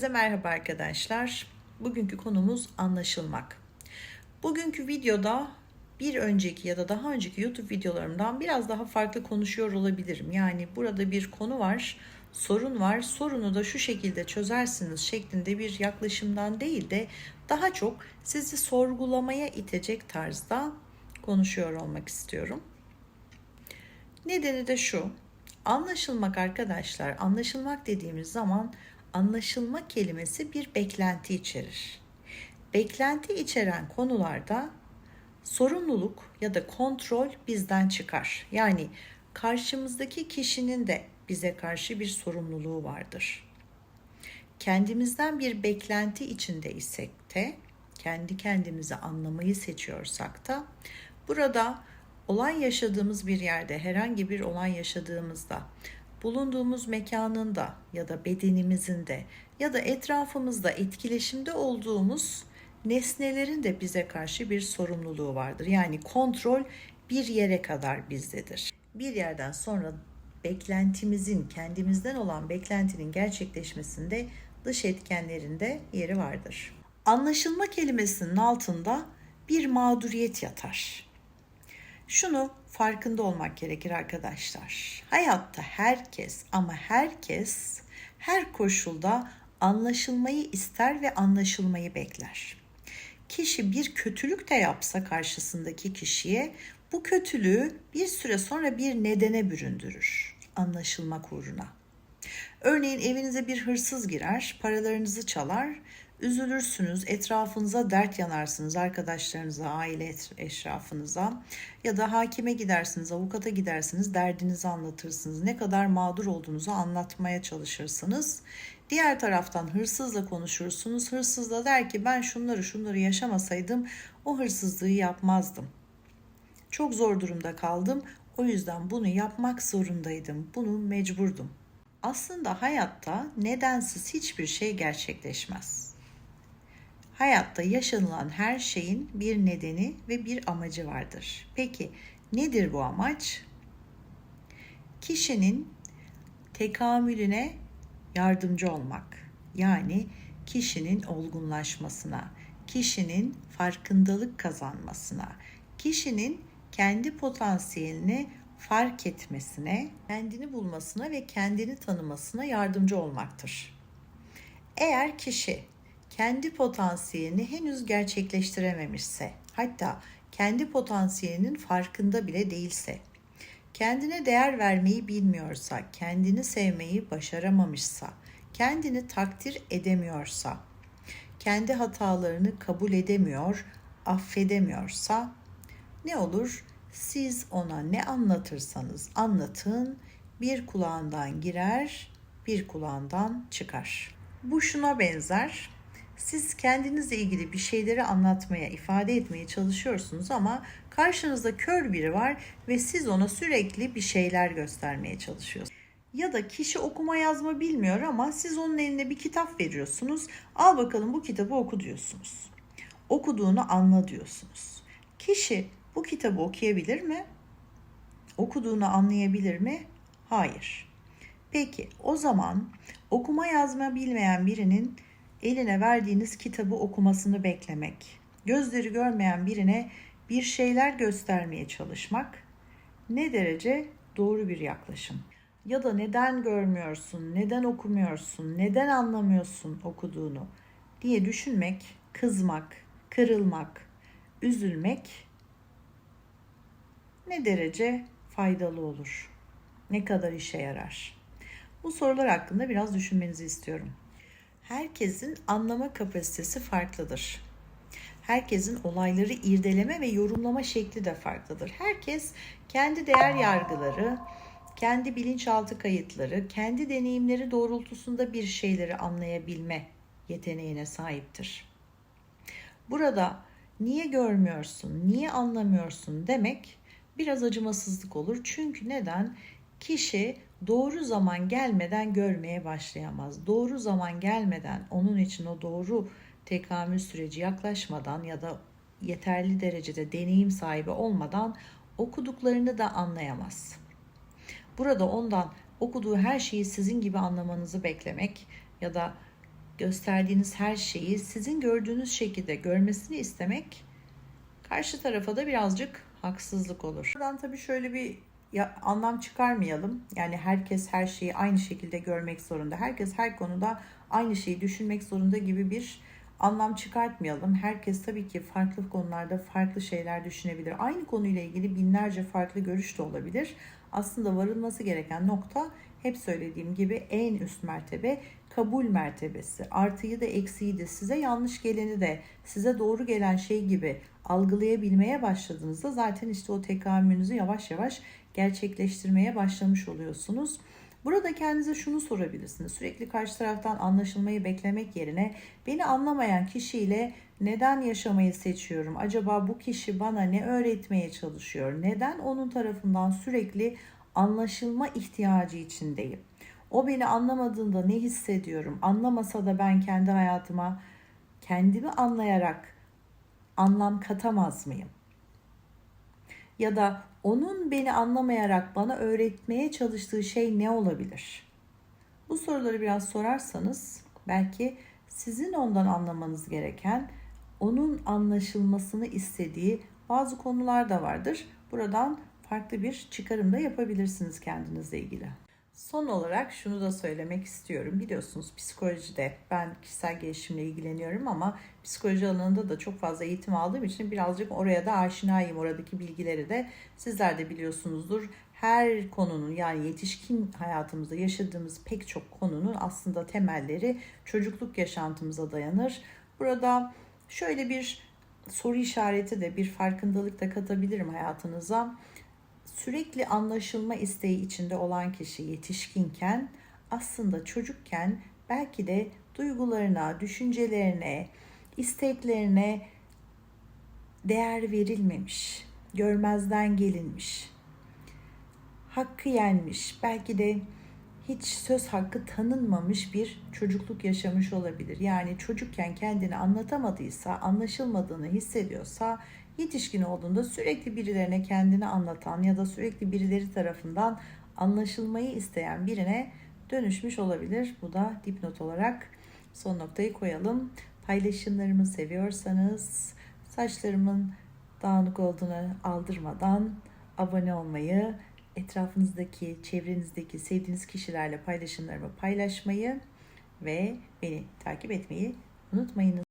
Herkese merhaba arkadaşlar. Bugünkü konumuz anlaşılmak. Bugünkü videoda bir önceki ya da daha önceki YouTube videolarımdan biraz daha farklı konuşuyor olabilirim. Yani burada bir konu var, sorun var. Sorunu da şu şekilde çözersiniz şeklinde bir yaklaşımdan değil de daha çok sizi sorgulamaya itecek tarzda konuşuyor olmak istiyorum. Nedeni de şu. Anlaşılmak arkadaşlar, anlaşılmak dediğimiz zaman anlaşılma kelimesi bir beklenti içerir. Beklenti içeren konularda sorumluluk ya da kontrol bizden çıkar. Yani karşımızdaki kişinin de bize karşı bir sorumluluğu vardır. Kendimizden bir beklenti içinde isek de, kendi kendimizi anlamayı seçiyorsak da burada olay yaşadığımız bir yerde, herhangi bir olay yaşadığımızda bulunduğumuz mekanında ya da bedenimizin de ya da etrafımızda etkileşimde olduğumuz nesnelerin de bize karşı bir sorumluluğu vardır. Yani kontrol bir yere kadar bizdedir. Bir yerden sonra beklentimizin, kendimizden olan beklentinin gerçekleşmesinde dış etkenlerinde yeri vardır. Anlaşılma kelimesinin altında bir mağduriyet yatar. Şunu farkında olmak gerekir arkadaşlar. Hayatta herkes ama herkes her koşulda anlaşılmayı ister ve anlaşılmayı bekler. Kişi bir kötülük de yapsa karşısındaki kişiye bu kötülüğü bir süre sonra bir nedene büründürür. Anlaşılmak uğruna. Örneğin evinize bir hırsız girer, paralarınızı çalar, üzülürsünüz, etrafınıza dert yanarsınız, arkadaşlarınıza, aile eşrafınıza ya da hakime gidersiniz, avukata gidersiniz, derdinizi anlatırsınız. Ne kadar mağdur olduğunuzu anlatmaya çalışırsınız. Diğer taraftan hırsızla konuşursunuz. Hırsız da der ki ben şunları şunları yaşamasaydım o hırsızlığı yapmazdım. Çok zor durumda kaldım. O yüzden bunu yapmak zorundaydım. Bunu mecburdum. Aslında hayatta nedensiz hiçbir şey gerçekleşmez. Hayatta yaşanılan her şeyin bir nedeni ve bir amacı vardır. Peki nedir bu amaç? Kişinin tekamülüne yardımcı olmak. Yani kişinin olgunlaşmasına, kişinin farkındalık kazanmasına, kişinin kendi potansiyelini fark etmesine, kendini bulmasına ve kendini tanımasına yardımcı olmaktır. Eğer kişi kendi potansiyelini henüz gerçekleştirememişse, hatta kendi potansiyelinin farkında bile değilse, kendine değer vermeyi bilmiyorsa, kendini sevmeyi başaramamışsa, kendini takdir edemiyorsa, kendi hatalarını kabul edemiyor, affedemiyorsa ne olur? Siz ona ne anlatırsanız anlatın bir kulağından girer, bir kulağından çıkar. Bu şuna benzer. Siz kendinizle ilgili bir şeyleri anlatmaya, ifade etmeye çalışıyorsunuz ama karşınızda kör biri var ve siz ona sürekli bir şeyler göstermeye çalışıyorsunuz. Ya da kişi okuma yazma bilmiyor ama siz onun eline bir kitap veriyorsunuz. Al bakalım bu kitabı oku diyorsunuz. Okuduğunu anla diyorsunuz. Kişi bu kitabı okuyabilir mi? Okuduğunu anlayabilir mi? Hayır. Peki o zaman okuma yazma bilmeyen birinin eline verdiğiniz kitabı okumasını beklemek, gözleri görmeyen birine bir şeyler göstermeye çalışmak ne derece doğru bir yaklaşım? Ya da neden görmüyorsun, neden okumuyorsun, neden anlamıyorsun okuduğunu diye düşünmek, kızmak, kırılmak, üzülmek ne derece faydalı olur? Ne kadar işe yarar? Bu sorular hakkında biraz düşünmenizi istiyorum. Herkesin anlama kapasitesi farklıdır. Herkesin olayları irdeleme ve yorumlama şekli de farklıdır. Herkes kendi değer yargıları, kendi bilinçaltı kayıtları, kendi deneyimleri doğrultusunda bir şeyleri anlayabilme yeteneğine sahiptir. Burada niye görmüyorsun, niye anlamıyorsun demek biraz acımasızlık olur. Çünkü neden? Kişi doğru zaman gelmeden görmeye başlayamaz. Doğru zaman gelmeden onun için o doğru tekamül süreci yaklaşmadan ya da yeterli derecede deneyim sahibi olmadan okuduklarını da anlayamaz. Burada ondan okuduğu her şeyi sizin gibi anlamanızı beklemek ya da gösterdiğiniz her şeyi sizin gördüğünüz şekilde görmesini istemek karşı tarafa da birazcık haksızlık olur. Buradan tabii şöyle bir ya, anlam çıkarmayalım. Yani herkes her şeyi aynı şekilde görmek zorunda. Herkes her konuda aynı şeyi düşünmek zorunda gibi bir anlam çıkartmayalım. Herkes tabii ki farklı konularda farklı şeyler düşünebilir. Aynı konuyla ilgili binlerce farklı görüş de olabilir. Aslında varılması gereken nokta hep söylediğim gibi en üst mertebe kabul mertebesi. Artıyı da eksiği de size yanlış geleni de size doğru gelen şey gibi algılayabilmeye başladığınızda zaten işte o tekamülünüzü yavaş yavaş gerçekleştirmeye başlamış oluyorsunuz. Burada kendinize şunu sorabilirsiniz. Sürekli karşı taraftan anlaşılmayı beklemek yerine beni anlamayan kişiyle neden yaşamayı seçiyorum? Acaba bu kişi bana ne öğretmeye çalışıyor? Neden onun tarafından sürekli anlaşılma ihtiyacı içindeyim? O beni anlamadığında ne hissediyorum? Anlamasa da ben kendi hayatıma kendimi anlayarak anlam katamaz mıyım? Ya da onun beni anlamayarak bana öğretmeye çalıştığı şey ne olabilir? Bu soruları biraz sorarsanız belki sizin ondan anlamanız gereken, onun anlaşılmasını istediği bazı konular da vardır. Buradan farklı bir çıkarım da yapabilirsiniz kendinizle ilgili. Son olarak şunu da söylemek istiyorum. Biliyorsunuz psikolojide ben kişisel gelişimle ilgileniyorum ama psikoloji alanında da çok fazla eğitim aldığım için birazcık oraya da aşinayım. Oradaki bilgileri de sizler de biliyorsunuzdur. Her konunun yani yetişkin hayatımızda yaşadığımız pek çok konunun aslında temelleri çocukluk yaşantımıza dayanır. Burada şöyle bir soru işareti de bir farkındalık da katabilirim hayatınıza sürekli anlaşılma isteği içinde olan kişi yetişkinken aslında çocukken belki de duygularına, düşüncelerine, isteklerine değer verilmemiş, görmezden gelinmiş, hakkı yenmiş, belki de hiç söz hakkı tanınmamış bir çocukluk yaşamış olabilir. Yani çocukken kendini anlatamadıysa, anlaşılmadığını hissediyorsa yetişkin olduğunda sürekli birilerine kendini anlatan ya da sürekli birileri tarafından anlaşılmayı isteyen birine dönüşmüş olabilir. Bu da dipnot olarak son noktayı koyalım. Paylaşımlarımı seviyorsanız saçlarımın dağınık olduğunu aldırmadan abone olmayı, etrafınızdaki, çevrenizdeki sevdiğiniz kişilerle paylaşımlarımı paylaşmayı ve beni takip etmeyi unutmayınız.